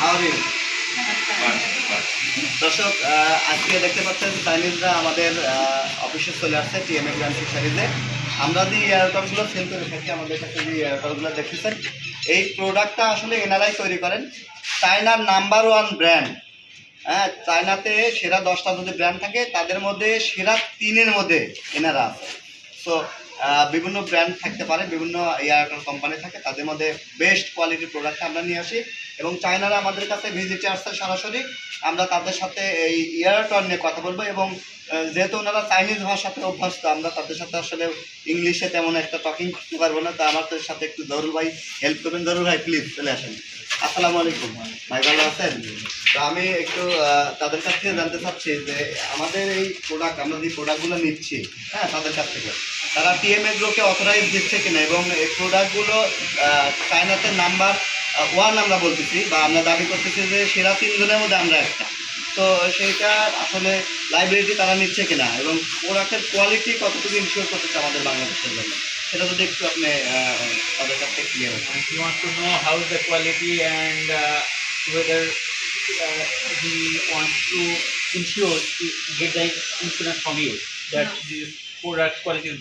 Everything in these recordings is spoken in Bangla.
ইউ দর্শক আজকে দেখতে পাচ্ছেন চাইনিজরা আমাদের অফিসে চলে আসছে টিএমএ গ্র্যান্ড ফিশারিজে আমরা যে এয়ারটলগুলো সেল করে থাকি, আমাদের কাছে যে এয়ারটলগুলো দেখতেছেন এই প্রোডাক্টটা আসলে এনারাই তৈরি করেন। চায়নার নাম্বার ওয়ান ব্র্যান্ড হ্যাঁ চায়নাতে সেরা দশটা যদি ব্র্যান্ড থাকে, তাদের মধ্যে সেরা তিনের মধ্যে এনারা আছে। তো বিভিন্ন ব্র্যান্ড থাকতে পারে, বিভিন্ন এয়ারটেল কোম্পানি থাকে, তাদের মধ্যে বেস্ট কোয়ালিটির প্রোডাক্ট আমরা নিয়ে আসি। এবং চায়নারা আমাদের কাছে ভিজিটে আসছে সরাসরি। আমরা তাদের সাথে এই এয়ারটল নিয়ে কথা বলব এবং যেহেতু ওনারা চাইনিজ ভাষাতে অভ্যস্ত, আমরা তাদের সাথে আসলে ইংলিশে তেমন একটা টকিং করতে পারব না। তো আমাদের সাথে একটু জরুর ভাই হেল্প করবেন। জরুর ভাই প্লিজ চলে আসেন। আসসালামু আলাইকুম। ভাই, ভালো আছেন? তো আমি একটু তাদের কাছ থেকে জানতে চাচ্ছি যে আমাদের এই প্রোডাক্ট আমরা যে প্রোডাক্টগুলো নিচ্ছি হ্যাঁ তাদের কাছ থেকে, তারা টিএমএ গ্রুপকে অথরাইজ দিচ্ছে কিনা? এবং এই প্রোডাক্টগুলো চায়নাতে নাম্বার ওয়ান আমরা বলতেছি বা আমরা দাবি করতেছি যে সেরা তিনজনের মধ্যে আমরা একটা। তো সেইটা আসলে লাইব্রেরিটি তারা নিচ্ছে কিনা এবং প্রোডাক্টের কোয়ালিটি কতটুকু ইনশিওর করতেছে আমাদের বাংলাদেশের জন্য সেটা যদি একটু আপনি আহ, তাদের কাছ থেকে ক্লিয়ার হন। And he wants to know how is the quality and uh, whether uh, he wants to ensure to get the insurance from you that this product quality is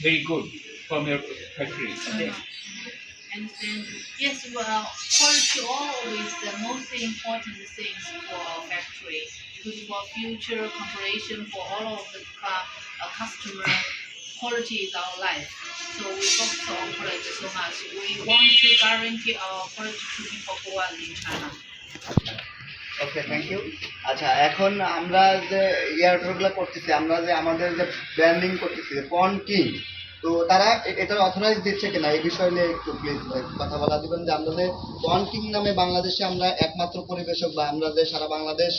Okay. Understand? Yes, well, quality always the most important things for our factory because for future comparison for all of the uh, customer, quality is our life. So we focus on quality so much. We want to guarantee our quality to be one in China. Okay thank you আচ্ছা এখন আমরা যে ইয়ারট্রগুলো করতেছি আমরা যে আমাদের যে ব্র্যান্ডিং করতেছি পন কিং তো তারা এটার অথরাইজ দিচ্ছে কিনা এই বিষয় নিয়ে একটু প্লিজ কথা বলা দিবেন যে আমরা যে পন কিং নামে বাংলাদেশে আমরা একমাত্র পরিবেশক বা আমরা যে সারা বাংলাদেশ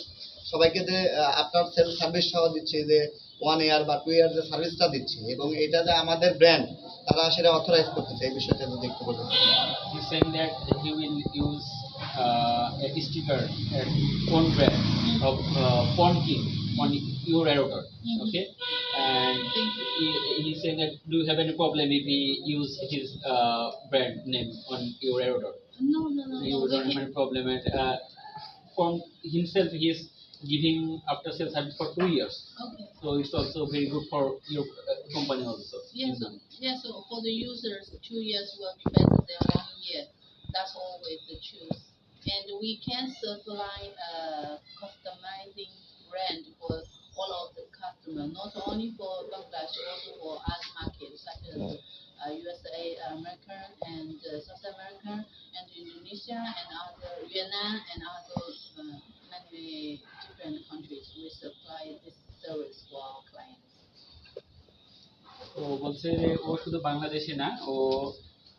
সবাইকে যে আফটার সেল সার্ভিস সহ দিচ্ছি, যে ওয়ান ইয়ার বা টু ইয়ার যে সার্ভিসটা দিচ্ছি এবং এটা যে আমাদের ব্র্যান্ড তারা সেটা অথরাইজ করতেছে, এই বিষয়টা যদি একটু বলুন He's saying that he will use uh, a sticker at phone brand of uh, Pond King on your router. Mhm. Okay. And he, he's saying that do you have any problem if he use his uh, brand name on your router? No, no, no, you no. don't have any problem and uh, from himself he is giving after sales service for two years Okay. so it's also very good for your uh, company also Yes, you know. yes, so for the users, two years will be better than one year That's always the truth. And we can supply uh, customizing brand for all of the customer, not only for Bangladesh, also for other markets such as uh, USA, American, and uh, South American, and Indonesia, and other Vietnam, and other uh, many different countries. We supply this service for our clients. তো বলছে যে ও শুধু বাংলাদেশে না ও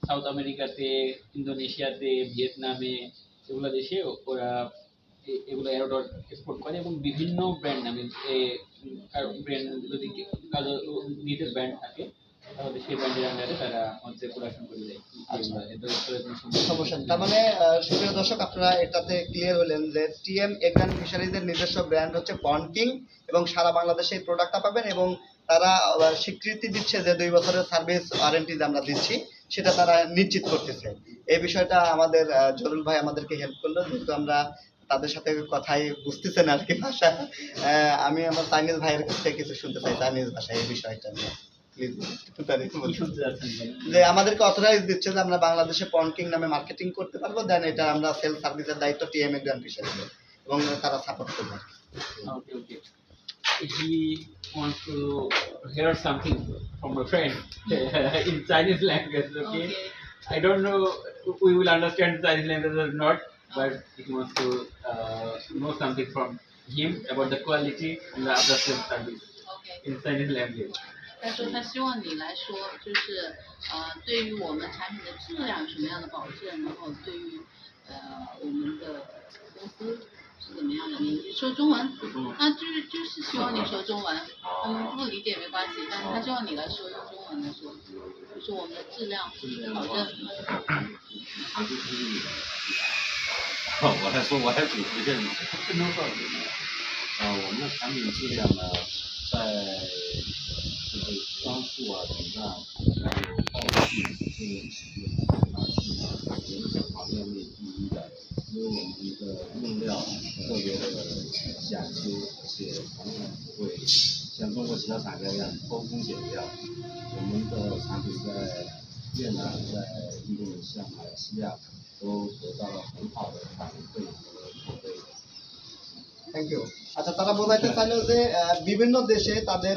সাউথ আমেরিকাতে ইন্দোনেশিয়াতে ভিয়েতনামে এগুলো দেশে ওরা এগুলো এরোডট এক্সপোর্ট করে এবং বিভিন্ন ব্র্যান্ড নামে ব্র্যান্ড যদি কারও নিজের ব্র্যান্ড থাকে তাহলে সেই ব্র্যান্ডের আন্ডারে তারা হচ্ছে প্রোডাকশন করে দেয় আচ্ছা। সমস্যা। তার মানে সুপ্রিয় দর্শক আপনারা এটাতে ক্লিয়ার হলেন যে টিএম এগ্রান ফিশারিজের নিজস্ব ব্র্যান্ড হচ্ছে পন্টিং এবং সারা বাংলাদেশে এই প্রোডাক্টটা পাবেন এবং তারা স্বীকৃতি দিচ্ছে যে দুই বছরের সার্ভিস ওয়ারেন্টি আমরা দিচ্ছি সেটা তারা নিশ্চিত করতেছে। এই বিষয়টা আমাদের জরুল ভাই আমাদেরকে হেল্প করল যেহেতু আমরা তাদের সাথে কথাই বুঝতেছেন আর কি ভাষা। আহ, আমি আমার চাইনিজ ভাইয়ের কাছ থেকে কিছু শুনতে চাই চাইনিজ ভাষায় এই বিষয়টা নিয়ে। যে আমাদেরকে অথরাইজ দিচ্ছে যে আমরা বাংলাদেশে পন্টিং নামে মার্কেটিং করতে পারব দেন এটা আমরা সেল সার্ভিসের দায়িত্ব টিএমএ গ্রান্ট হিসেবে। এবং তারা সাপোর্ট করবে. He wants to hear something from a friend in Chinese language, okay? Okay. I don't know we will understand Chinese language or not, but he wants to uh, know something from him about the quality and the after sales service OK， in Chinese language. 他说他希望你来说，就是呃，对于我们产品的质量有什么样的保证，然后对于呃我们的公司 是怎么样的？你说中文，啊，就是就是希望你说中文，他们不理解没关系，但是他希望你来说用中文来说，就是我们的质量保证。我来说，我来主持一下你。No problem. 呃，我们的产品质量呢，在就是装束啊、等等，还有道具，这个企业啊是原厂行业内第一的。因为我们的用料特别的讲究，而且成本不会像中国其他厂家一样偷工减料。我们的产品在越南、在印度尼西亚、马来西亚都得到了很好的反馈和口碑。 thank you আচ্ছা তারা বোঝাইতে চাইলো যে আহ, বিভিন্ন দেশে তাদের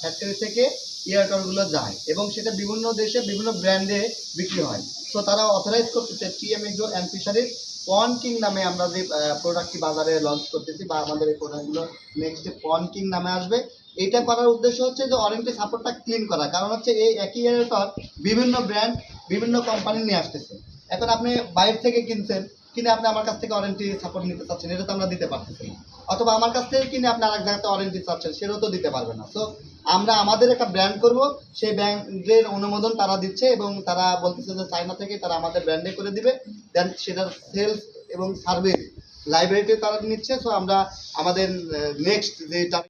ফ্যাক্টরি থেকে ইয়ারটরগুলো যায় এবং সেটা বিভিন্ন দেশে বিভিন্ন ব্র্যান্ডে বিক্রি হয় তো তারা অথরাইজ করতেছে টিএম এগ্রো অ্যান্ড ফিশারিজ পন কিং নামে আমরা যে প্রোডাক্টটি বাজারে লঞ্চ করতেছি বা আমাদের এই প্রোডাক্টগুলো নেক্সট পন কিং নামে আসবে, এটা করার উদ্দেশ্য হচ্ছে যে ওয়ারেন্টি সাপোর্টটা ক্লিন করা। কারণ হচ্ছে এই একই ইয়ারটর বিভিন্ন ব্র্যান্ড বিভিন্ন কোম্পানি নিয়ে আসতেছে। এখন আপনি বাইরে থেকে কিনছেন, কিনে আপনি আমার কাছ থেকে ওয়ারেন্টি সাপোর্ট নিতে চাচ্ছেন, এটা তো আমরা দিতে পারতেছি না। অথবা আমার কাছ থেকে কিনে আপনি আরেক জায়গাতে ওয়ারেন্টি চাচ্ছেন, সেটাও তো দিতে পারবে না। সো আমরা আমাদের একটা ব্র্যান্ড করব, সেই ব্র্যান্ডের অনুমোদন তারা দিচ্ছে এবং তারা বলতেছে যে চায়না থেকে তারা আমাদের ব্র্যান্ডে করে দিবে। দেন সেটার সেলস এবং সার্ভিস লাইব্রেরিতে তারা নিচ্ছে। সো আমরা আমাদের নেক্সট যে